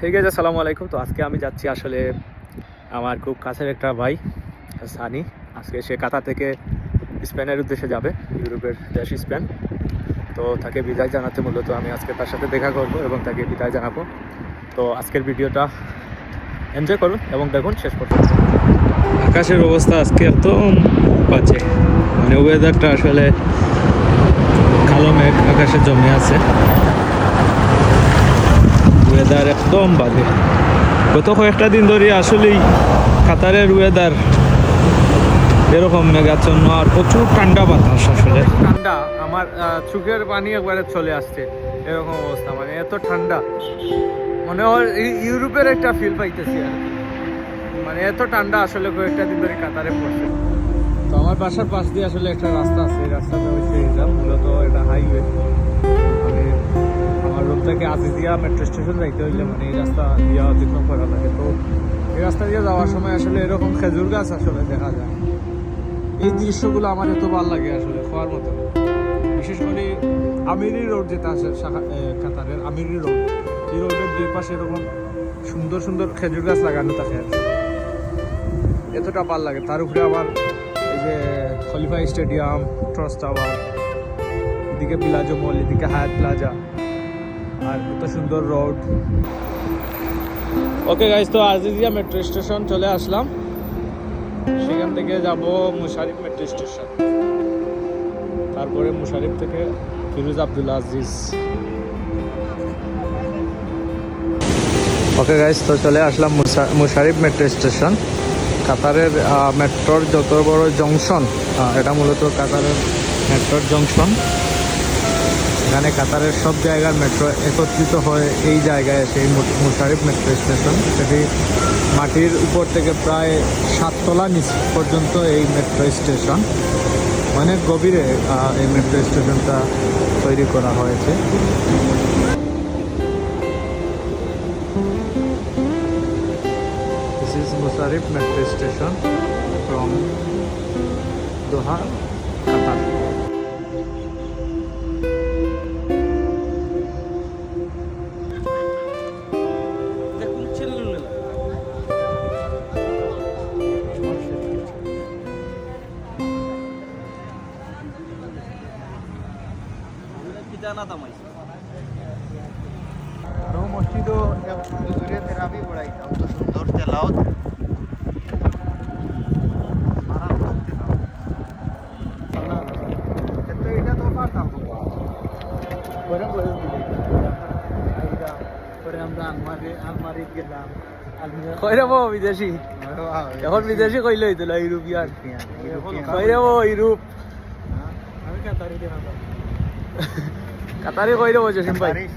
ঠিক আছে আসসালামু আলাইকুম। তো আজকে আমি যাচ্ছি আসলে আমার খুব কাছের একটা ভাই, সানি। আজকে সে কাতা থেকে স্পেনের উদ্দেশ্যে যাবে, ইউরোপের দেশ স্পেন। তো তাকে বিদায় জানাতে মূলত আমি আজকে তার সাথে দেখা করব এবং তাকে বিদায় জানাব। তো আজকের ভিডিওটা এনজয় করুন এবং দেখুন, শেষ পর্যন্ত। আকাশের অবস্থা আজকে একদম বাজে। মানে ওয়েদারটা আসলে কালো মেঘ, আকাশে জমে আছে। ওয়েদার একদম বাজে। গত কয়েকটা দিন ধরে আসলেই কাতারের ওয়েদার এরকম মেঘাচ্ছন্ন আর প্রচুর ঠান্ডা বাতাস আসলে। ঠান্ডা। আমার চোখের পানি একবারে চলে আসছে। এরকম অবস্থা মানে এত ঠান্ডা। মনে ইউ- ইউরোপের একটা ফিল পাইতেছি আর মানে এত ঠান্ডা আসলে কয়েকটা দিন ধরে কাতারে পড়ছে। তো আমার বাসার পাশ দিয়ে আসলে একটা রাস্তা আছে। রাস্তাটা হচ্ছে এটা মূলত এটা হাইওয়ে মানে থেকে আজিজিয়া মেট্রো স্টেশন যাইতে হইলে মানে এই রাস্তা দিয়ে অতিক্রম করা লাগে। তো এই রাস্তা দিয়ে যাওয়ার সময় আসলে এরকম খেজুর গাছ আসলে দেখা যায়। এই দৃশ্যগুলো আমার এত ভালো লাগে আসলে খাওয়ার মতো। বিশেষ করে আমিরি রোড যেটা আছে কাতারের আমিরি রোড, এই রোডের দুই পাশে এরকম সুন্দর সুন্দর খেজুর গাছ লাগানো থাকে। এতটা ভালো লাগে। তার উপরে আবার এই যে খলিফা স্টেডিয়াম ট্রস টাওয়ার, এদিকে প্লাজো মল, এদিকে হায়াত প্লাজা। আর এত সুন্দর রোড ওকে গাইজ তো আজিজিয়া মেট্রো স্টেশন চলে আসলাম। সেখান থেকে যাব মুশারিফ মেট্রো স্টেশন তারপরে মুশারিফ থেকে Fereej Abdul Aziz. Okay guys তো চলে আসলাম মুশারিফ মেট্রো স্টেশন কাতারের মেট্রোর যত বড় জংশন এটা মূলত কাতারের মেট্রোর জংশন এখানে কাতারের সব জায়গার মেট্রো একত্রিত হয়ে এই জায়গায় এসে এই মুশারিফ মেট্রো স্টেশন সেটি মাটির উপর থেকে প্রায় সাততলা নিচ পর্যন্ত এই মেট্রো স্টেশন অনেক গভীরে এই মেট্রো স্টেশনটা তৈরি করা হয়েছে। Musarif metro station from Doha, No মসজিদও হুজুরে তেরাবি পড়াইতাম তো সুন্দর তেলাওত বিদেশি এখন বিদেশি কইলে হইতো ইউরোপিয়ান কই রে বো ইউরোপ আমি কাতারি કતારી કોઈ દેવો છે સિમ્પાઈ